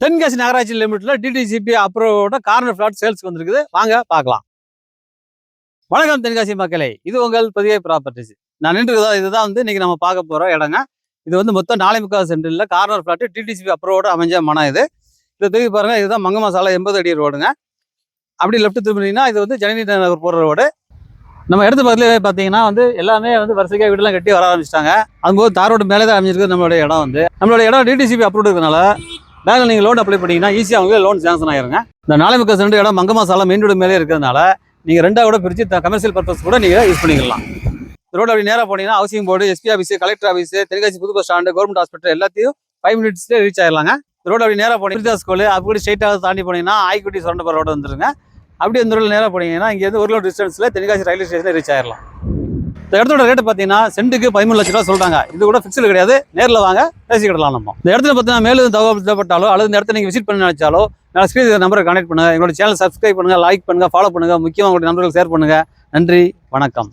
தென்காசி நகராட்சி லிமிட்ல டிடிசிபி அப்ரூவோட கார்னர் பிளாட் சேல்ஸ்க்கு வந்திருக்குது. வாங்க பார்க்கலாம். வணக்கம் தென்காசி மக்களே. இது உங்கள் புதிய ப்ராப்பர்ட்டிஸ் நான் நின்றுதா இதுதான் வந்து இன்னைக்கு நம்ம பார்க்க போற இடங்க. இது வந்து மொத்தம் நாளை முக்கால் சென்டரில் கார்னர் பிளாட் டிடிசிபி அப்ரூவோட அமைஞ்ச மனம் இது. இதை தூக்கி பாருங்க இதுதான் மங்கம்மா சாலை எண்பது அடி ரோடுங்க. அப்படி லெஃப்ட் திரும்பினீங்கன்னா இது வந்து ஜனநீதி நகர் போகிற ரோடு. நம்ம இடத்து பக்கத்துலேயே பார்த்தீங்கன்னா வந்து எல்லாமே வந்து வரிசைக்காக வீடெல்லாம் கட்டி வர ஆரம்பிச்சிட்டாங்க. அதுபோது தார் ரோடு மேலே தான் அமைஞ்சிருக்கு நம்மளுடைய இடம் வந்து. நம்மளோட இடம் டிடிசிபி அப்ரூவ் இருக்கனால பேங்க்ல நீங்கள் லோன் அப்ளை பண்ணீங்கன்னா ஈஸியாக அவங்களே லோன் சாங்ஷன் ஆயிருங்க. இந்த நாலே முக்கால் சென்ட் இடம் மங்கம்மா சாலை மெயின் ரோடு மேலே இருக்கிறதுனால நீங்கள் ரெண்டா கூட பிரித்து கமர்ஷியல் பர்பஸ் கூட நீங்கள் யூஸ் பண்ணிக்கலாம். ரோடு அப்படி நேராக போனீங்கன்னா housing board SP office collector office Tenkasi புது பஸ் ஸ்டாண்டு கவர்மெண்ட் ஹாஸ்பிட்டல் எல்லாத்தையும் ஃபைவ் மினிட்ஸ்லேயே ரீச் ஆயிடலாங்க ரோடு அப்படி நேராக போனீங்க ஸ்கூல் அப்படி ஸ்ட்ரைட்டாக தாண்டி போனீங்கன்னா ஆய்க்குட்டி சுரண்ட ரோடு வந்துருங்க. அப்படி இந்த ரோடு நேராக போனீங்கன்னா இங்கேருந்து ஒரு கிலோ டிஸ்டன்ஸில் தென்காசி ரயில்வே ஸ்டேஷனில் ரீச் ஆயிடலாம் இந்த இடத்தோட ரேட்டு பார்த்தீங்கன்னா சென்ட்டுக்கு பதிமூணு லட்ச ரூபா சொல்றாங்க. இது கூட ஃபிக்ஸ்டு கிடையாது. நேரில் வாங்க பேசிக்கிடலாம் நம்ம. இந்த இடத்துல பார்த்தீங்கன்னா மேலும் தகவல் தேவைப்பட்டாலோ அல்லது இந்த இடத்த நீங்கள் விசிட் பண்ண நினைச்சாலோ நான் ஸ்க்ரீன் நம்பரை கனெக்ட் பண்ணுங்கள் எங்களோட சேனல் சப்ஸ்கிரைப் பண்ணுங்கள் லைக் பண்ணுங்கள் ஃபாலோ பண்ணுங்கள் முக்கியமாக உங்களுடைய நண்பர்கள் ஷேர் பண்ணுங்கள் நன்றி வணக்கம்.